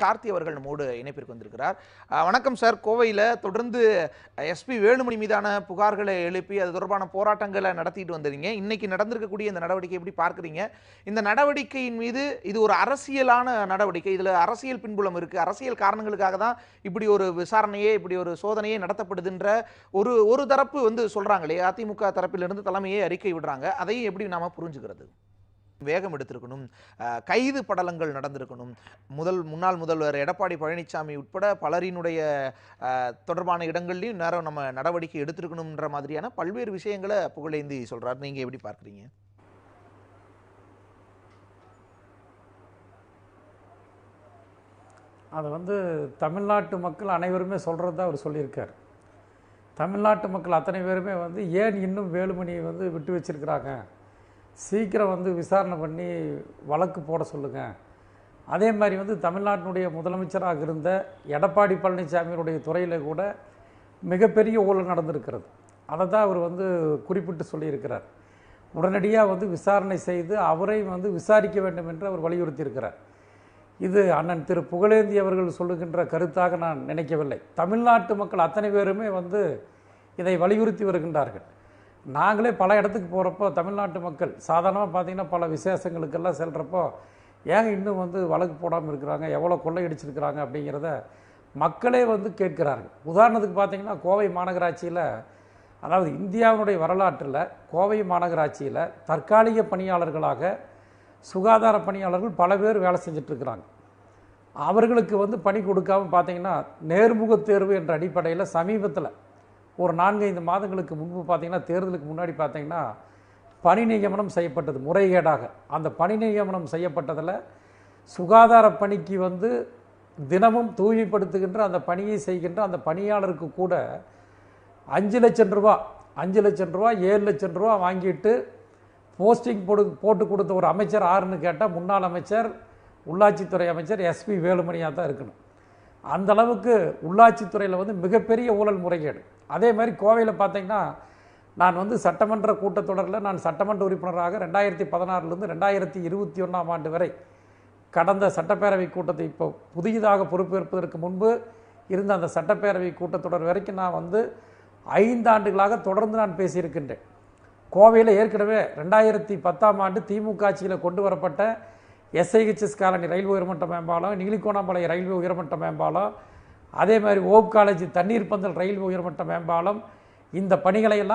கார்த்தி அவர்கள் நம்மோடு இணைப்பிற்கு வந்திருக்கிறார். வணக்கம் சார். கோவையில் தொடர்ந்து எஸ்பி வேலுமணி மீதான புகார்களை எழுப்பி அது தொடர்பான போராட்டங்களை நடத்திட்டு வந்தீங்க. இன்னைக்கு நடந்திருக்கக்கூடிய இந்த நடவடிக்கை எப்படி பார்க்குறீங்க? இந்த நடவடிக்கையின் மீது இது ஒரு அரசியலான நடவடிக்கை. இதில் அரசியல் பின்புலம் இருக்குது அரசியல் காரணங்களுக்காக தான் இப்படி ஒரு விசாரணையே இப்படி ஒரு சோதனையே நடத்தப்படுதுன்ற ஒரு ஒரு தரப்பு வந்து சொல்கிறாங்களே அதிமுக தரப்பிலிருந்து தலைமையே அறிக்கை விடுறாங்க. அதையும் எப்படி நாம் புரிஞ்சுக்கிறது? வேகம் எடுத்திருக்கணும். அஹ், கைது படலங்கள் நடந்திருக்கணும். முதல் முன்னாள் முதல்வர் எடப்பாடி பழனிசாமி உட்பட பலரினுடைய அஹ், தொடர்பான இடங்கள்லையும் நேரம் நம்ம நடவடிக்கை எடுத்திருக்கணுன்ற மாதிரியான பல்வேறு விஷயங்களை புகழேந்தி சொல்கிறார் நீங்க எப்படி பார்க்குறீங்க? அதை வந்து தமிழ்நாட்டு மக்கள் அனைவருமே சொல்கிறது தான் அவர் சொல்லியிருக்கார். தமிழ்நாட்டு மக்கள் அத்தனை பேருமே வந்து ஏன் இன்னும் வேலுமணியை வந்து விட்டு வச்சிருக்கிறாங்க? சீக்கிரம் வந்து விசாரணை பண்ணி வழக்கு போட சொல்லுங்கள் அதே மாதிரி வந்து தமிழ்நாட்டினுடைய முதலமைச்சராக இருந்த எடப்பாடி பழனிசாமியினுடைய துறையில் கூட மிகப்பெரிய ஊழல் நடந்திருக்கிறது. அதை தான் அவர் வந்து குறிப்பிட்டு சொல்லியிருக்கிறார். உடனடியாக வந்து விசாரணை செய்து அவரை வந்து விசாரிக்க வேண்டும் என்று அவர் வலியுறுத்தியிருக்கிறார். இது அண்ணன் திரு புகழேந்தி அவர்கள் சொல்லுகின்ற கருத்தாக நான் நினைக்கவில்லை. தமிழ்நாட்டு மக்கள் அத்தனை பேருமே வந்து இதை வலியுறுத்தி வருகின்றார்கள். நாங்களே பல இடத்துக்கு போகிறப்போ தமிழ்நாட்டு மக்கள் சாதாரணமாக பார்த்தீங்கன்னா பல விசேஷங்களுக்கெல்லாம் செல்கிறப்போ ஏன் இன்னும் வந்து வழக்கு போடாமல் இருக்கிறாங்க எவ்வளோ கொள்ளையடிச்சிருக்கிறாங்க அப்படிங்கிறத மக்களே வந்து கேட்கிறார்கள். உதாரணத்துக்கு பார்த்தீங்கன்னா கோவை மாநகராட்சியில் அதாவது இந்தியாவினுடைய வரலாற்றில் கோவை மாநகராட்சியில் தற்காலிக பணியாளர்களாக சுகாதார பணியாளர்கள் பல பேர் வேலை செஞ்சிட்ருக்கிறாங்க. அவர்களுக்கு வந்து பணி கொடுக்காம பார்த்திங்கன்னா நேர்முகத் தேர்வு என்ற அடிப்படையில் சமீபத்தில் ஒரு நான்கைந்து மாதங்களுக்கு முன்பு பார்த்தீங்கன்னா தேர்தலுக்கு முன்னாடி பார்த்தீங்கன்னா பணி நியமனம் செய்யப்பட்டது முறைகேடாக. அந்த பணி நியமனம் செய்யப்பட்டதில் சுகாதார பணிக்கு வந்து தினமும் தூய்மைப்படுத்துகின்ற அந்த பணியை செய்கின்ற அந்த பணியாளருக்கு கூட அஞ்சு லட்சம் ரூபா அஞ்சு லட்சம் ரூபா ஏழு லட்சம் ரூபா வாங்கிட்டு போஸ்டிங் போடு போட்டு கொடுத்த ஒரு அமைச்சர் ஆறுன்னு கேட்டால் முன்னாள் அமைச்சர் உள்ளாட்சித்துறை அமைச்சர் எஸ்பி வேலுமணியாக தான் இருக்கணும். அந்த அளவுக்கு உள்ளாட்சித்துறையில் வந்து மிகப்பெரிய ஊழல் முறைகேடு. அதே மாதிரி கோவையில் பார்த்தீங்கன்னா நான் வந்து சட்டமன்ற கூட்டத்தொடரில் நான் சட்டமன்ற உறுப்பினராக ரெண்டாயிரத்தி பதினாறுலேருந்து ரெண்டாயிரத்தி இருபத்தி ஒன்றாம் ஆண்டு வரை கடந்த சட்டப்பேரவை கூட்டத்தை இப்போ புதியதாக பொறுப்பேற்பதற்கு முன்பு இருந்த அந்த சட்டப்பேரவை கூட்டத்தொடர் வரைக்கும் நான் வந்து ஐந்து ஆண்டுகளாக தொடர்ந்து நான் பேசியிருக்கின்றேன். கோவையில் ஏற்கனவே ரெண்டாயிரத்தி பத்தாம் ஆண்டு திமுக ஆட்சியில் கொண்டு வரப்பட்ட எஸ்ஐஹெச்எஸ் காலனி ரயில்வே உயர்மட்ட மேம்பாலம் நீலிகோணாம்பாளையம் ரயில்வே உயர்மட்ட மேம்பாலம் அதே மாதிரி ஓப் காலேஜ் தண்ணீர் பந்தல் ரயில் உயர்மட்ட மேம்பாலம் இந்த பணிகளை எல்லாம்